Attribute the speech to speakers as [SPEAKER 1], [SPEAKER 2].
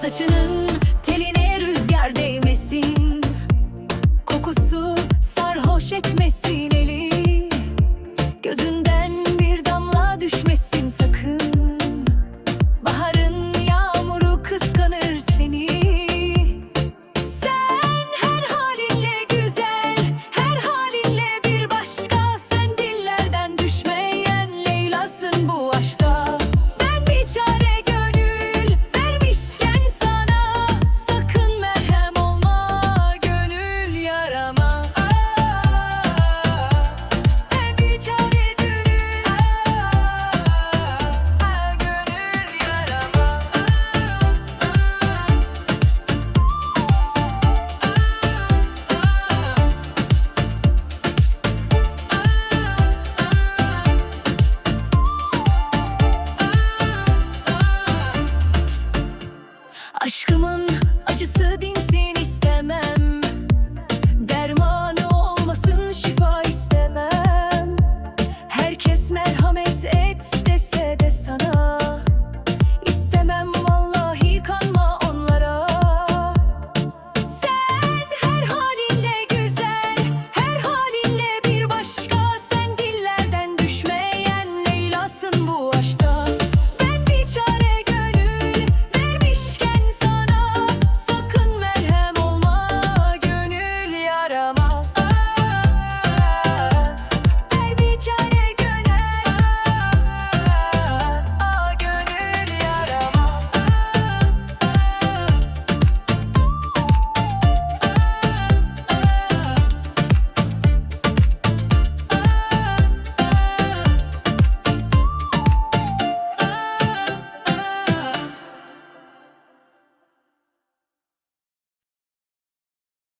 [SPEAKER 1] Saçının Aşkımın acısı dinsin